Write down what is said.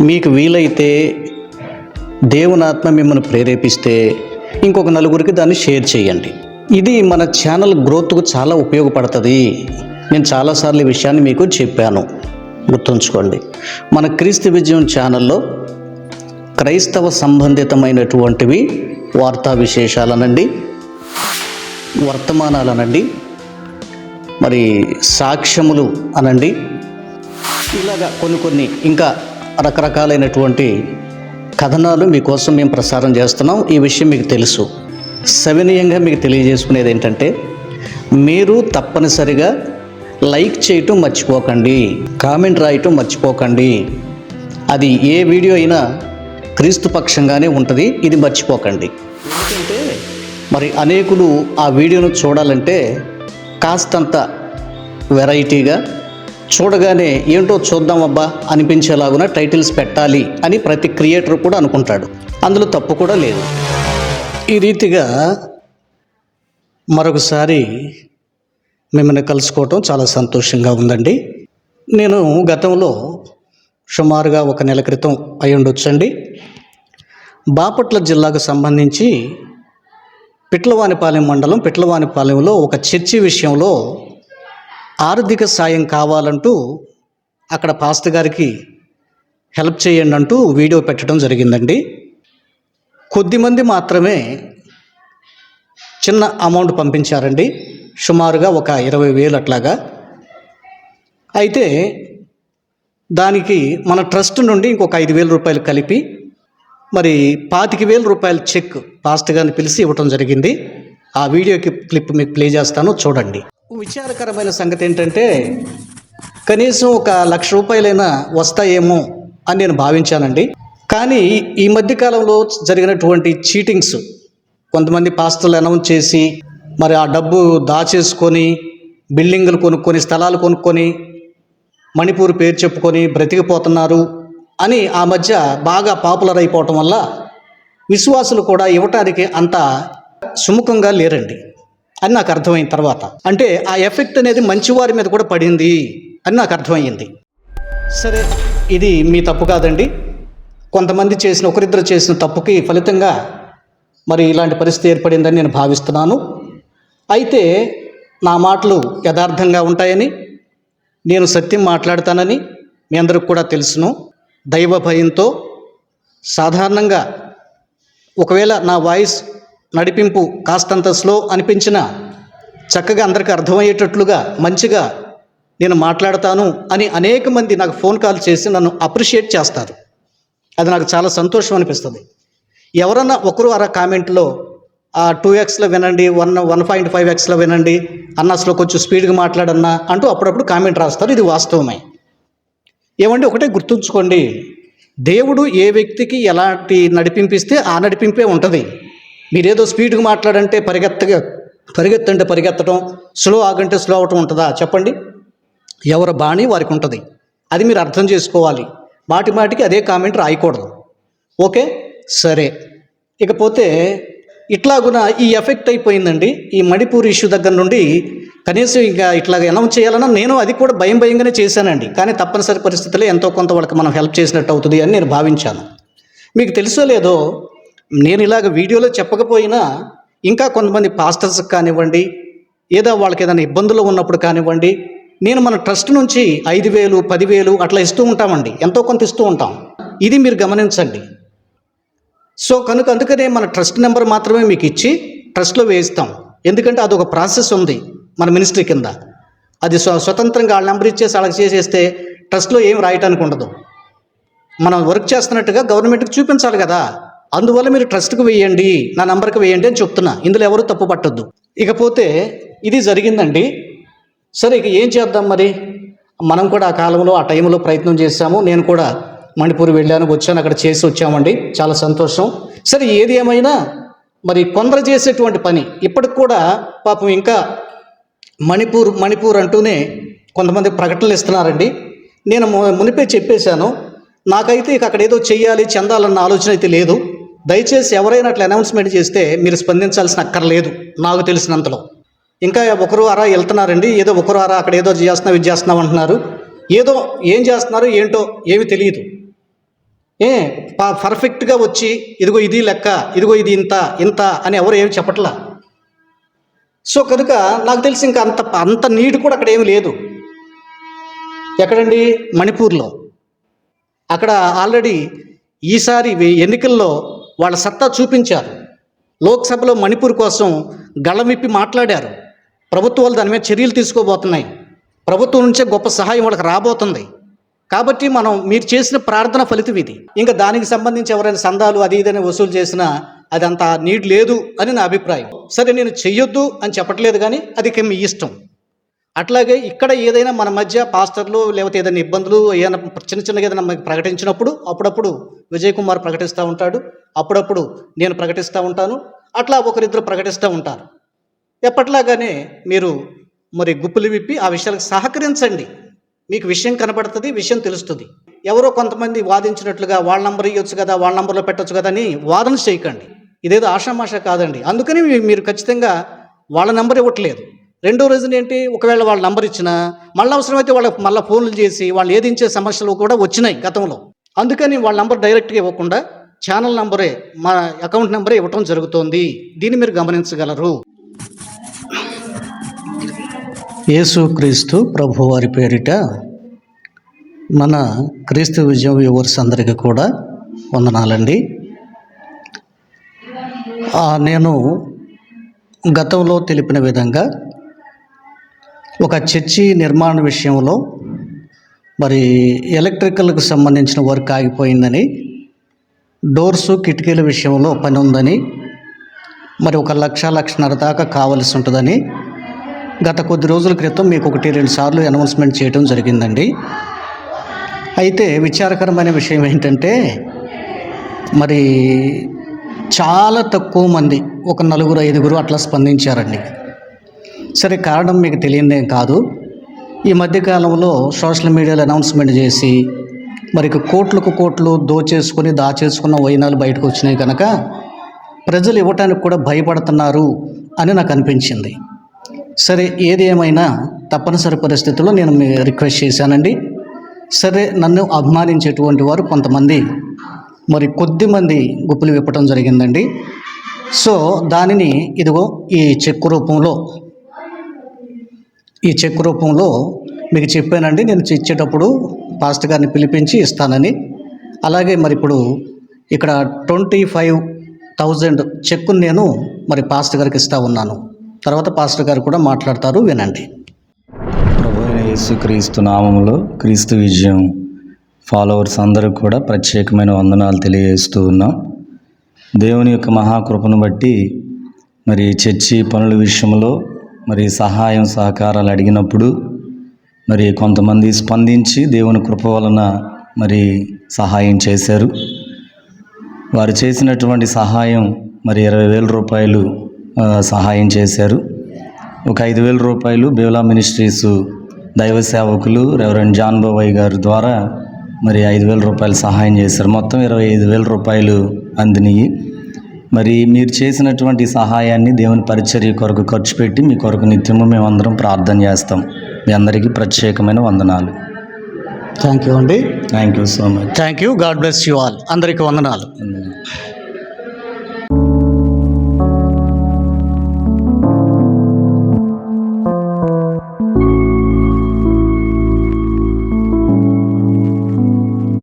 మీకు వీలైతే దేవునాత్మ మిమ్మల్ని ప్రేరేపిస్తే ఇంకొక నలుగురికి దాన్ని షేర్ చేయండి. ఇది మన ఛానల్ గ్రోత్కు చాలా ఉపయోగపడుతుంది. నేను చాలాసార్లు ఈ విషయాన్ని మీకు చెప్పాను. గుర్తుంచుకోండి. మన క్రీస్తు విజయం ఛానల్లో క్రైస్తవ సంబంధితమైనటువంటివి వార్తా విశేషాలనండి వర్తమానాలనండి మరి సాక్ష్యములు అనండి. ఇలాగా కొన్ని కొన్ని ఇంకా రకరకాలైనటువంటి కథనాలు మీకోసం మేము ప్రసారం చేస్తున్నాం. ఈ విషయం మీకు తెలుసు. సవినీయంగా మీకు తెలియజేసుకునేది ఏంటంటే మీరు తప్పనిసరిగా లైక్ చేయటం మర్చిపోకండి కామెంట్ రాయటం మర్చిపోకండి. అది ఏ వీడియో అయినా క్రీస్తు పక్షంగానే ఉంటుంది ఇది మర్చిపోకండి. ఎందుకంటే మరి అనేకులు ఆ వీడియోను చూడాలంటే కాస్తంత వెరైటీగా చూడగానే ఏంటో చూద్దాం అబ్బా అనిపించేలాగున టైటిల్స్ పెట్టాలి అని ప్రతి క్రియేటర్ కూడా అనుకుంటాడు. అందులో తప్పు కూడా లేదు. ఈ రీతిగా మరొకసారి మిమ్మల్ని కలుసుకోవటం చాలా సంతోషంగా ఉందండి. నేను గతంలో సుమారుగా ఒక నెల క్రితం అయి ఉండొచ్చండి బాపట్ల జిల్లాకు సంబంధించి పిట్లవానిపాలెం మండలం పిట్లవానిపాలెంలో ఒక చర్చి విషయంలో ఆర్థిక సాయం కావాలంటూ అక్కడ పాస్టర్ గారికి హెల్ప్ చేయండి అంటూ వీడియో పెట్టడం జరిగిందండి. కొద్దిమంది మాత్రమే చిన్న అమౌంట్ పంపించారండి. సుమారుగా ఒక ఇరవై వేలు అట్లాగా. అయితే దానికి మన ట్రస్ట్ నుండి ఇంకొక ఐదు వేల రూపాయలు కలిపి మరి పాతిక వేల రూపాయల చెక్ పాస్ట్ గారిని పిలిచి ఇవ్వటం జరిగింది. ఆ వీడియోకి క్లిప్ మీకు ప్లే చేస్తాను చూడండి. విచారకరమైన సంగతి ఏంటంటే కనీసం ఒక లక్ష రూపాయలైనా వస్తాయేమో అని నేను భావించానండి. కానీ ఈ మధ్యకాలంలో జరిగినటువంటి చీటింగ్స్ కొంతమంది పాస్టర్లు అనౌన్స్ చేసి మరి ఆ డబ్బు దాచేసుకొని బిల్డింగులు కొనుక్కొని స్థలాలు కొనుక్కొని మణిపూర్ పేరు చెప్పుకొని బ్రతికిపోతున్నారు అని ఆ మధ్య బాగా పాపులర్ అయిపోవటం వల్ల విశ్వాసులు కూడా ఇవ్వటానికి అంత సుముఖంగా లేరండి. అని నాకు అర్థమైన తర్వాత. అంటే ఆ ఎఫెక్ట్ అనేది మంచివారి మీద కూడా పడింది అని నాకు అర్థమైంది సరే ఇది మీ తప్పు కాదండి. కొంతమంది చేసిన ఒకరిద్దరు చేసిన తప్పుకి ఫలితంగా మరి ఇలాంటి పరిస్థితి ఏర్పడిందని నేను భావిస్తున్నాను. అయితే నా మాటలు యథార్థంగా ఉంటాయని నేను సత్యం మాట్లాడతానని మీ అందరికి కూడా తెలుసును. దైవ భయంతో సాధారణంగా ఒకవేళ నా వాయిస్ నడిపింపు కాస్తంత స్లో అనిపించినా చక్కగా అందరికీ అర్థమయ్యేటట్లుగా మంచిగా నేను మాట్లాడతాను అని అనేక మంది నాకు ఫోన్ కాల్ చేసి నన్ను అప్రిషియేట్ చేస్తారు. అది నాకు చాలా సంతోషం అనిపిస్తుంది. ఎవరన్నా ఒకరు అర కామెంట్లో టూ ఎక్స్లో వినండి వన్ వన్ పాయింట్ ఫైవ్ ఎక్స్లో వినండి అన్న అసలు కొంచెం స్పీడ్గా మాట్లాడన్నా అంటూ అప్పుడప్పుడు కామెంట్ రాస్తారు. ఇది వాస్తవమే. ఏమంటే ఒకటే గుర్తుంచుకోండి. దేవుడు ఏ వ్యక్తికి ఎలాంటి నడిపింపిస్తే ఆ నడిపింపే ఉంటుంది. మీరేదో స్పీడ్గా మాట్లాడంటే పరిగెత్తగా పరిగెత్తంటే పరిగెత్తడం స్లో ఆగంటే స్లో అవటం ఉంటుందా? చెప్పండి. ఎవరి బాణి వారికి ఉంటుంది. అది మీరు అర్థం చేసుకోవాలి. మాటి మాటికి అదే కామెంట్ రాయకూడదు. ఓకే? సరే. ఇకపోతే ఇట్లాగున ఈ ఎఫెక్ట్ అయిపోయిందండి. ఈ మణిపూర్ ఇష్యూ దగ్గర నుండి కనీసం ఇంకా ఇట్లా అనౌన్స్ చేయాలన్నా నేను అది కూడా భయం భయంగానే చేశానండి. కానీ తప్పనిసరి పరిస్థితుల్లో ఎంతో కొంత వాళ్ళకి మనం హెల్ప్ చేసినట్టు అవుతుంది అని నేను భావించాను. మీకు తెలుసో లేదో నేను ఇలాగ వీడియోలో చెప్పకపోయినా ఇంకా కొంతమంది పాస్టర్స్ కానివ్వండి ఏదో వాళ్ళకి ఏదైనా ఇబ్బందులు ఉన్నప్పుడు కానివ్వండి నేను మన ట్రస్ట్ నుంచి ఐదు వేలు పదివేలు అట్లా ఇస్తూ ఉంటామండి. ఎంతో కొంత ఇస్తూ ఉంటాం. ఇది మీరు గమనించండి. సో కనుక అందుకనే మన ట్రస్ట్ నెంబర్ మాత్రమే మీకు ఇచ్చి ట్రస్ట్లో వేయిస్తాం. ఎందుకంటే అదొక ప్రాసెస్ ఉంది మన మినిస్ట్రీ కింద. అది స్వ స్వతంత్రంగా వాళ్ళ నెంబర్ ఇచ్చేసి వాళ్ళకి చేసేస్తే ట్రస్ట్లో ఏం రాయటానికి ఉండదు. మనం వర్క్ చేస్తున్నట్టుగా గవర్నమెంట్కి చూపించాలి కదా. అందువల్ల మీరు ట్రస్ట్కి వేయండి నా నంబర్కి వేయండి అని చెప్తున్నా. ఇందులో ఎవరు తప్పు పట్టొద్దు. ఇకపోతే ఇది జరిగిందండి. సరే ఇక ఏం చేద్దాం మరి? మనం కూడా ఆ కాలంలో ఆ టైంలో ప్రయత్నం చేశాము. నేను కూడా మణిపూర్ వెళ్ళాను వచ్చాను అక్కడ చేసి వచ్చామండి. చాలా సంతోషం. సరే ఏది ఏమైనా మరి కొందరు చేసేటువంటి పని. ఇప్పటికి కూడా పాపం ఇంకా మణిపూర్ మణిపూర్ అంటూనే కొంతమంది ప్రకటనలు ఇస్తున్నారండి. నేను మునిపే చెప్పేశాను. నాకైతే ఇక అక్కడ ఏదో చెయ్యాలి చెందాలన్న ఆలోచన అయితే లేదు. దయచేసి ఎవరైనా అట్లా అనౌన్స్మెంట్ చేస్తే మీరు స్పందించాల్సిన అక్కర్లేదు నాకు తెలిసినంతలో. ఇంకా ఒకరు అరా వెళ్తున్నారండి ఏదో ఒకరు అరా అక్కడ ఏదో చేస్తున్నావు ఇది చేస్తున్నావు అంటున్నారు. ఏదో ఏం చేస్తున్నారు ఏంటో ఏమి తెలియదు. ఏ పర్ఫెక్ట్గా వచ్చి ఇదిగో ఇది లెక్క ఇదిగో ఇది ఇంత ఇంత అని ఎవరు ఏమి చెప్పట్లా? సో కనుక నాకు తెలిసి ఇంకా అంత అంత నీట్ కూడా అక్కడ ఏమి లేదు. ఎక్కడండి? మణిపూర్లో. అక్కడ ఆల్రెడీ ఈసారి ఎన్నికల్లో వాళ్ళ సత్తా చూపించారు. లోక్సభలో మణిపూర్ కోసం గళం విప్పి మాట్లాడారు. ప్రభుత్వాలు దాని మీద చర్యలు తీసుకోబోతున్నాయి. ప్రభుత్వం నుంచే గొప్ప సహాయం వాళ్ళకి రాబోతుంది. కాబట్టి మనం మీరు చేసిన ప్రార్థన ఫలితం ఇది. ఇంకా దానికి సంబంధించి ఎవరైనా సందాలు అది ఇదని వసూలు చేసినా అది అంత నీడ్ లేదు అని నా అభిప్రాయం. సరే నేను చెయ్యొద్దు అని చెప్పట్లేదు కానీ అది మీ ఇష్టం. అట్లాగే ఇక్కడ ఏదైనా మన మధ్య పాస్టర్లు లేకపోతే ఏదైనా ఇబ్బందులు ఏదైనా చిన్న చిన్నగా ఏదైనా ప్రకటించినప్పుడు అప్పుడప్పుడు విజయ్ కుమార్ ప్రకటిస్తూ ఉంటాడు. అప్పుడప్పుడు నేను ప్రకటిస్తూ ఉంటాను. అట్లా ఒకరిద్దరు ప్రకటిస్తూ ఉంటారు. ఎప్పట్లాగానే మీరు మరి గుప్పులు విప్పి ఆ విషయాలకు సహకరించండి. మీకు విషయం కనబడుతుంది విషయం తెలుస్తుంది. ఎవరో కొంతమంది వాదించినట్లుగా వాళ్ళ నంబర్ ఇవ్వచ్చు కదా వాళ్ళ నంబర్లో పెట్టొచ్చు కదా అని వాదన చేయకండి. ఇదేదో ఆషామాష కాదండి. అందుకని మీరు ఖచ్చితంగా వాళ్ళ నంబర్ ఇవ్వట్లేదు. రెండో రీజన్ ఏంటి? ఒకవేళ వాళ్ళ నంబర్ ఇచ్చినా మళ్ళీ అవసరమైతే వాళ్ళకి మళ్ళీ ఫోన్లు చేసి వాళ్ళు ఏదించే సమస్యలు కూడా వచ్చినాయి గతంలో. అందుకని వాళ్ళ నంబర్ డైరెక్ట్గా ఇవ్వకుండా ఛానల్ నంబరే మా అకౌంట్ నెంబరే ఇవ్వటం జరుగుతోంది. దీన్ని మీరు గమనించగలరు. యేసుక్రీస్తు ప్రభు వారి పేరిట మన క్రీస్తు విజయం వ్యూవర్స్ అందరికీ కూడా వందనాలండి. నేను గతంలో తెలిపిన విధంగా ఒక చర్చి నిర్మాణ విషయంలో మరి ఎలక్ట్రికల్కి సంబంధించిన వర్క్ ఆగిపోయిందని డోర్సు కిటికీల విషయంలో పని ఉందని మరి ఒక లక్ష లక్షన్నర దాకా కావలసి ఉంటుందని గత కొద్ది రోజుల క్రితం మీకు ఒకటి రెండు సార్లు అనౌన్స్మెంట్ చేయడం జరిగిందండి. అయితే విచారకరమైన విషయం ఏంటంటే మరి చాలా తక్కువ మంది ఒక నలుగురు ఐదుగురు అట్లా స్పందించారండి. సరే కారణం మీకు తెలియదేం కాదు. ఈ మధ్యకాలంలో సోషల్ మీడియాలో అనౌన్స్మెంట్ చేసి మరి కోట్లకు కోట్లు దోచేసుకొని దాచేసుకున్న వైనాలు బయటకు వచ్చినాయి కనుక ప్రజలు ఇవ్వటానికి కూడా భయపడుతున్నారు అని నాకు అనిపించింది. సరే ఏది ఏమైనా తప్పనిసరి పరిస్థితుల్లో నేను మీ రిక్వెస్ట్ చేశానండి. సరే నన్ను అభిమానించేటువంటి వారు కొంతమంది మరి కొద్ది మంది గుప్పులు విప్పటం జరిగిందండి. సో దానిని ఇదిగో ఈ చెక్కు రూపంలో ఈ చెక్ రూపంలో మీకు చెప్పానండి. నేను ఇచ్చేటప్పుడు పాస్టర్ గారిని పిలిపించి ఇస్తానని. అలాగే మరి ఇప్పుడు ఇక్కడ ట్వంటీ ఫైవ్ థౌజండ్ చెక్కును నేను మరి పాస్టర్ గారికి ఇస్తా ఉన్నాను. తర్వాత పాస్టర్ గారు కూడా మాట్లాడతారు వినండి. ప్రభు అయిన నామములో క్రీస్తు విజయం ఫాలోవర్స్ అందరూ కూడా ప్రత్యేకమైన వందనాలు తెలియజేస్తూ ఉన్నాం. దేవుని యొక్క మహాకృపను బట్టి మరి చర్చి పనుల విషయంలో మరి సహాయం సహకారాలు అడిగినప్పుడు మరి కొంతమంది స్పందించి దేవుని కృప వలన మరి సహాయం చేశారు. వారు చేసినటువంటి సహాయం మరి ఇరవై వేల రూపాయలు సహాయం చేశారు. ఒక ఐదు వేల రూపాయలు బేవలా మినిస్ట్రీస్ దైవ సేవకులు రెవరెండ్ జాన్ బాబాయ్ గారి ద్వారా మరి ఐదు వేల రూపాయలు సహాయం చేశారు. మొత్తం ఇరవై ఐదు వేల రూపాయలు అందినయి. మరి మీరు చేసినటువంటి సహాయాన్ని దేవుని పరిచర్య కొరకు ఖర్చు పెట్టి మీ కొరకు నిత్యము మేమందరం ప్రార్థన చేస్తాం. మీ అందరికీ ప్రత్యేకమైన వందనాలు. థ్యాంక్ యూ అండి. Thank you so much thank you God bless you all అందరికీ వందనాలు.